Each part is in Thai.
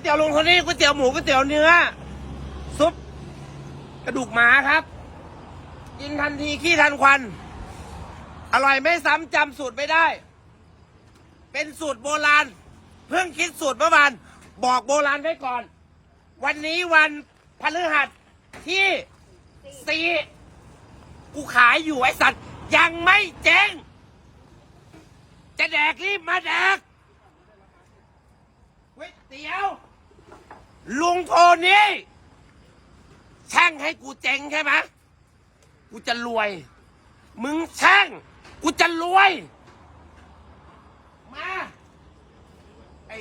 วยเตี๋ยวลุงคนนี้ก๋วยเตี๋ยวหมูก๋วยเตี๋ยวเนื้อซุปกระดูกหมาครับ กินทันทีขี้ทันควัน อร่อยไม่ซ้ำจำสูตรไม่ได้ เป็นสูตรโบราณ เพิ่งคิดสูตรเมื่อวานบอกโบราณไว้ก่อน วันนี้วันพฤหัสที่สี่กูขายอยู่ไอสัตว์ ยังไม่เจ๊งจะแดกรีบมาแดกก๋วยเตี๋ยว ลุงโทนี่ช่างให้กูเจ๊งใช่ไหมกูจะรวย มึงช่างกูจะรวย มา ไอ้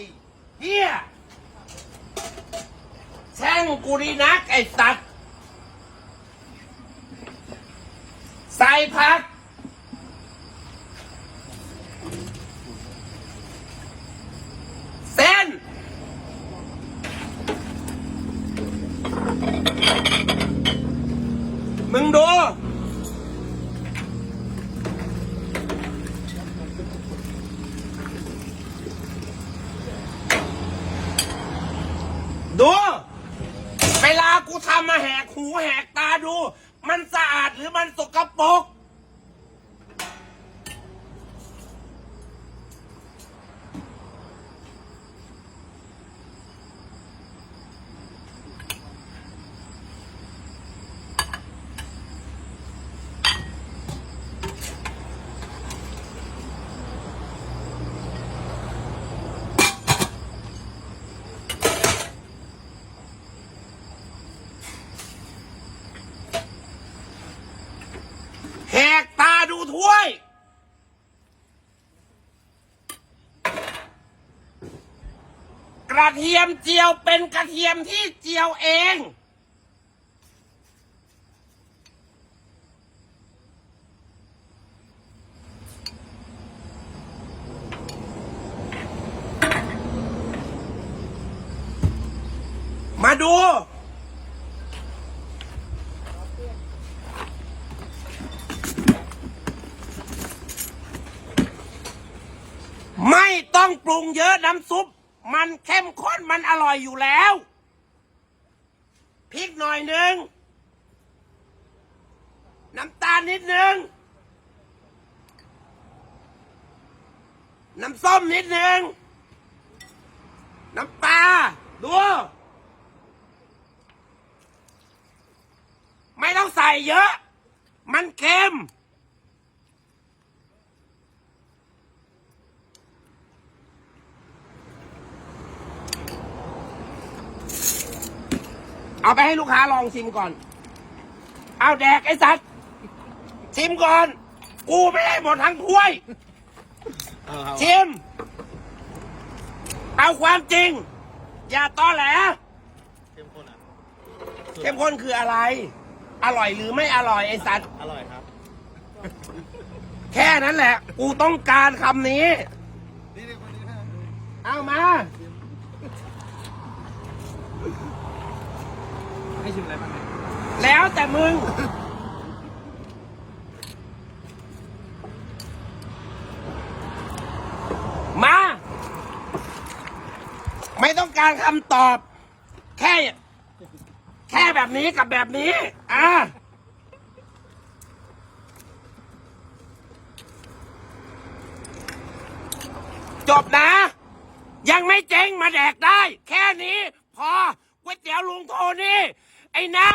เฮียช่างกูดีนักไอ้สัตว์ใส่ผัก เส้น มึงดู ดู เวลากูทำมาแหกหูแหกตาดู มันสะอาดหรือมันสกปรก แหกตาดูถ้วย กระเทียมเจียวเป็นกระเทียมที่เจียวเอง มาดู ไม่ ต้องปรุงเยอะน้ำซุป มันเข้มข้นมันอร่อยอยู่แล้วพริกหน่อยหนึ่งน้ำตาลนิดหนึ่งน้ำส้มนิดหนึ่งน้ำปลาดูไม่ต้องใส่เยอะ มันเค็ม เอาไปให้ลูกค้าลองชิมก่อน เอาแดกไอ้สัตว์ชิมก่อน กูไม่ได้หมดทั้งถ้วย ชิม เอาความจริง อย่าต้อแหลเข้มข้นอะเข้มข้นคืออะไร อร่อยหรือไม่อร่อยไอ้สัตว์ อร่อยครับ แค่นั้นแหละ กูต้องการคำนี้นี่เลยคนนี้นะเอามา ให้ชิมอะไรบ้างเนี่ยแล้วแต่มึง มา ไม่ต้องการคำตอบ แค่ แค่แบบนี้กับแบบนี้ อะจบนะ ยังไม่เจ๊งมาแดกได้ แค่นี้ พอก๋วยเตี๋ยวลุงโทนี่ ไอ้น้า